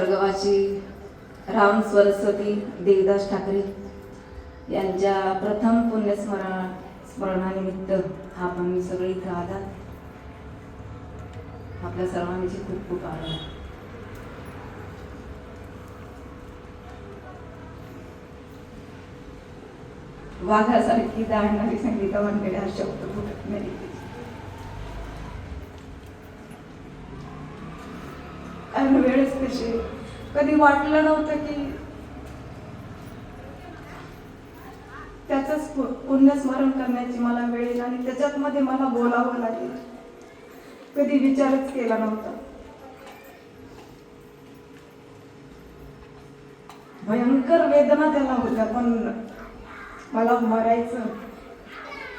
वर्गवाची राम सरस्वती देवदास ठाकरे यांच्या प्रथम पुण्यस्मरण स्मरणानिमित्त आपण सगळे इथं आलात आपल्या सर्वांचे खूप खूप आभार. वाघासारखी दाडणारी संगीता मंडळी हा शब्द फुटत नाही. आणि वेळच कशी कधी वाटलं नव्हतं की त्याचंच पु- पुण्यस्मरण करण्याची मला वेळ येईल आणि त्याच्यात मध्ये मला बोलावं लागेल. कधी विचारच केला नव्हता. भयंकर वेदना त्याला होत्या पण मला मरायचं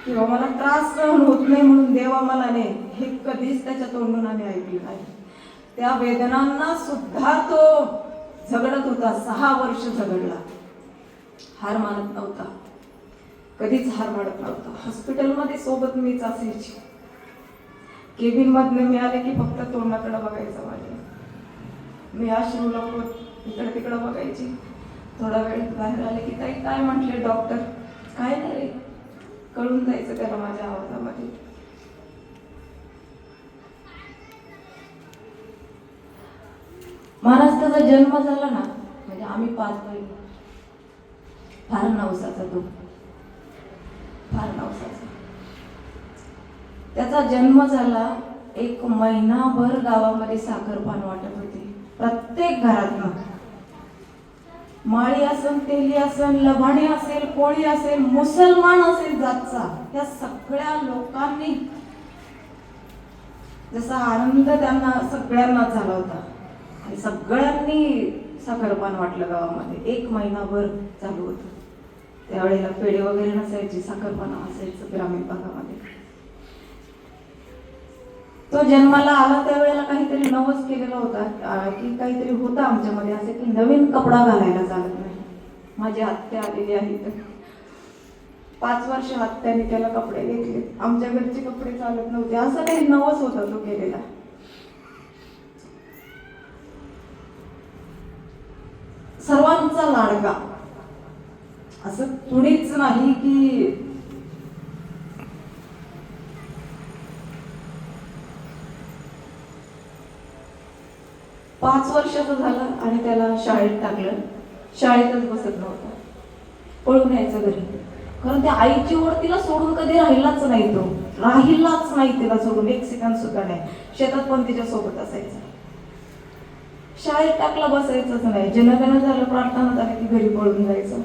किंवा मला त्रास सहन होत नाही म्हणून देवा मला नाही हे कधीच त्याच्या तोंडून आम्ही ऐकलं नाही. त्या वेदनांना सुद्धा तो झगडत होता. सहा वर्ष झगडला. हार मानत नव्हता. कधीच हार मानत नव्हता. हॉस्पिटलमध्ये सोबत मीच असायची. केबिन मधनं मिळाले की फक्त तोंडाकडे बघायचं माझ्या. मी अश्रू लपवत इकडे तिकडे बघायची. थोडा वेळ बाहेर आले की ताई काय म्हटले डॉक्टर? काय नाही रे. कळून जायचं त्याला माझ्या आवाजामध्ये. महाराष्ट्राचा जन्म झाला ना म्हणजे आम्ही पाच बहीण फार नवसाचा तो फार नवसाचा. त्याचा जन्म झाला एक महिनाभर गावामध्ये साखरपान वाटत होते. प्रत्येक घरातनं. माळी असेल तेली असेल लभाणी असेल कोळी असेल मुसलमान असेल जातचा त्या सगळ्या लोकांनी जसा आनंद त्यांना सगळ्यांना झाला होता. आणि सगळ्यांनी साखरपान वाटलं गावामध्ये. एक महिनाभर चालू होतं. त्यावेळेला पेढे वगैरे नसायची साखरपाना असायचं ग्रामीण भागामध्ये. तो जन्माला आला त्यावेळेला काहीतरी नवस केलेला होता की काहीतरी होता आमच्यामध्ये असं की नवीन कपडा घालायला चालत नाही. माझी आत्या आलेली आहे. तर पाच वर्ष आत्याने त्याला कपडे घेतले. आमच्या घरचे कपडे चालत नव्हते. असं काही नवस होता तो केलेला. सर्वांचा लाडका. असं कुणीच नाही की पाच वर्षाचं झालं आणि त्याला शाळेत टाकलं. शाळेतच बसत नव्हता. पळून यायचं घरी. कारण त्या आईची ओढ तिला सोडून कधी राहिलाच नाही तो. राहिलाच नाही तिला सोडून. एक सेकंद सुद्धा नाही. शेतात पण तिच्या सोबत असायचं. शाळेत टाकला बसायचंच नाही. जनगण झालं प्रार्थना झाली की घरी पळून जायचं.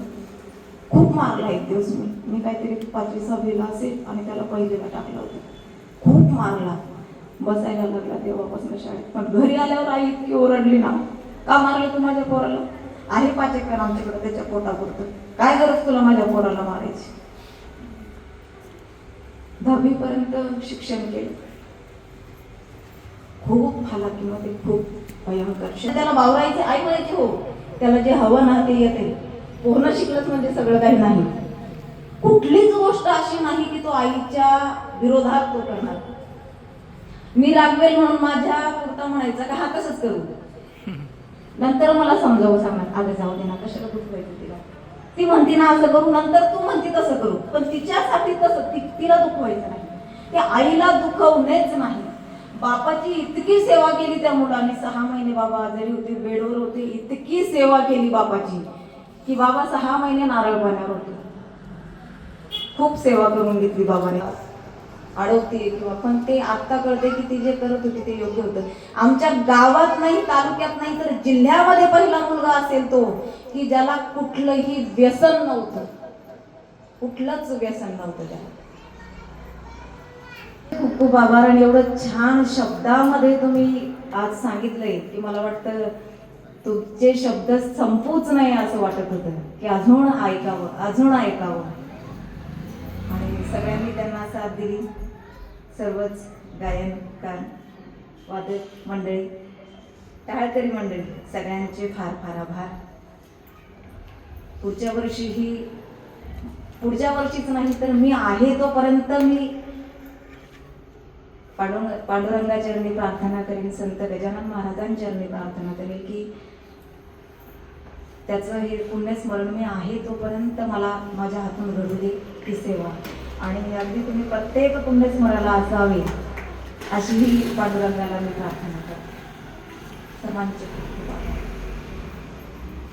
खूप मारला एक दिवस मी. मी काहीतरी पाचवी सहावीला असेल आणि त्याला पहिलीला टाकलं होतं. खूप मारला. बसायला लागला तेव्हापासून शाळेत. पण घरी आल्यावर आई इतकी ओरडली ना. का मारलं तू माझ्या पोराला? आहे पाच एकर आमच्याकडे त्याच्या पोटापुरतं काय गरज तुला माझ्या पोराला मारायची? दहावीपर्यंत शिक्षण केलं. खूप फाला किंवा ते खूप भयंकर. त्याला वावरायचे आई म्हणायची हो त्याला जे हवं ना ते येते. पूर्ण शिकलंच म्हणजे सगळं काही नाही. कुठलीच गोष्ट अशी नाही की तो आईच्या विरोधात तो करणार. मी रागवेल म्हणून माझ्या पुरता म्हणायचा का हा कसंच करू. नंतर मला समजावून सांगणार अगं जाऊ दे ना कशाला दुखवायचं तिला? ती म्हणती ना असं करू नंतर तू म्हणती तसं करू पण तिच्यासाठी तसं तिला दुखवायचं नाही. त्या आईला दुखवणेच नाही. बापाची इतकी सेवा केली त्या मुलांनी. सहा महिने बाबा आजारी होते बेडवर होते इतकी सेवा केली बापाची की बाबा सहा महिने नारळ पाण्यावर होते. खूप सेवा करून घेतली बाबाने. अडवते किंवा पण ते आत्ता कळते की ती जे करत होती ते योग्य होतं. आमच्या गावात नाही तालुक्यात नाही तर जिल्ह्यामध्ये पहिला मुलगा असेल तो की ज्याला कुठलंही व्यसन नव्हतं. कुठलंच व्यसन नव्हतं त्याला. खूप खूप आभार आणि एवढं छान शब्दामध्ये तुम्ही आज सांगितलंय की मला वाटतं तुमचे शब्द संपूच नाही असं वाटत होतं की अजून ऐकावं अजून ऐकावं. आणि सगळ्यांनी त्यांना साथ दिली. सर्वच गायनकार वादक मंडळी टाळकरी मंडळी सगळ्यांचे फार फार आभार. पुढच्या वर्षीही पुढच्या वर्षीच नाही तर मी आहे तोपर्यंत मी पांडुरंग पांडुरंगाचरणी प्रार्थना करेन संत गजानन महाराजांचरणी प्रार्थना करेन की त्याचं हे पुण्यस्मरण मी आहे तोपर्यंत मला माझ्या हातून घडू दे ती सेवा. आणि अगदी तुम्ही प्रत्येक पुण्यस्मराला असावे अशी ही पांडुरंगाला मी प्रार्थना करते. सर्वांचे